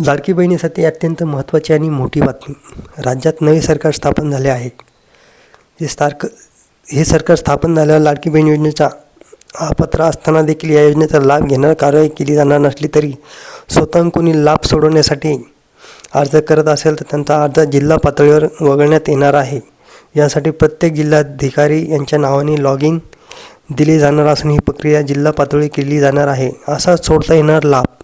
लाडकी बहिणीसाठी अत्यंत महत्त्वाची आणि मोठी बातमी. राज्यात नवे सरकार स्थापन झाले आहे. हे सारखं हे सरकार स्थापन झाल्यावर लाडकी बहीण योजनेचा अपात्र असताना देखील या योजनेचा लाभ घेणार कारवाई केली जाणार नसली तरी स्वतःहून कोणी लाभ सोडवण्यासाठी अर्ज करत असेल तर त्यांचा अर्ज जिल्हा पातळीवर वगळण्यात येणार आहे. यासाठी प्रत्येक जिल्हाधिकारी यांच्या नावाने लॉग इन दिले जाणार असून ही प्रक्रिया जिल्हा पातळी केली जाणार आहे. असा सोडता येणार लाभ.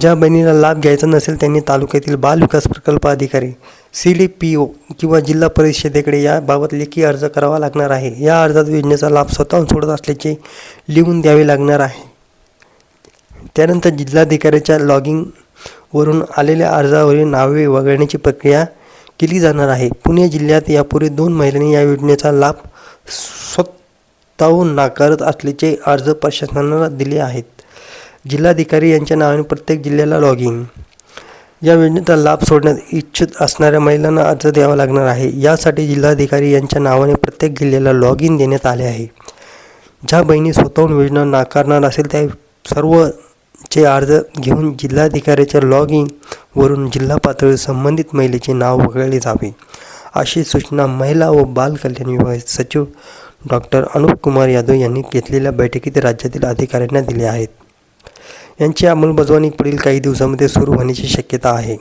ज्या बहिणीला लाभ घ्यायचा नसेल त्यांनी तालुक्यातील बाल विकास प्रकल्प अधिकारी सी डी पी ओ किंवा जिल्हा परिषदेकडे याबाबत लेखी अर्ज करावा लागणार आहे. या अर्जात योजनेचा लाभ स्वतःहून सोडत असल्याचे लिहून द्यावे लागणार आहे. त्यानंतर जिल्हाधिकाऱ्याच्या लॉगिंग वरून आलेल्या अर्जावरील नावे वगळण्याची प्रक्रिया केली जाणार आहे. पुणे जिल्ह्यात यापूर्वी दोन महिलांनी या योजनेचा लाभ स्वतःहून नाकारत असल्याचे अर्ज प्रशासनाला दिले आहेत. जिल्हाधिकारी यांच्या नावाने प्रत्येक जिल्ह्याला लॉगिंग या योजनेचा लाभ सोडण्यात इच्छुक असणाऱ्या महिलांना अर्ज द्यावा लागणार आहे. यासाठी जिल्हाधिकारी यांच्या नावाने प्रत्येक जिल्ह्याला लॉग इन देण्यात आले आहे. ज्या बहिणी स्वतःहून योजना नाकारणार असेल त्या सर्वचे अर्ज घेऊन जिल्हाधिकाऱ्याच्या लॉग इनवरून जिल्हा पातळीवर संबंधित महिलेचे नाव वगळले जावे. अशी सूचना महिला व बाल कल्याण विभागाचे सचिव डॉक्टर अनुप कुमार यादव यांनी घेतलेल्या बैठकीत राज्यातील अधिकाऱ्यांना दिल्या आहेत यांची अंमलबजावणी पुढील काही दिवसामध्ये सुरू होण्याची शक्यता आहे.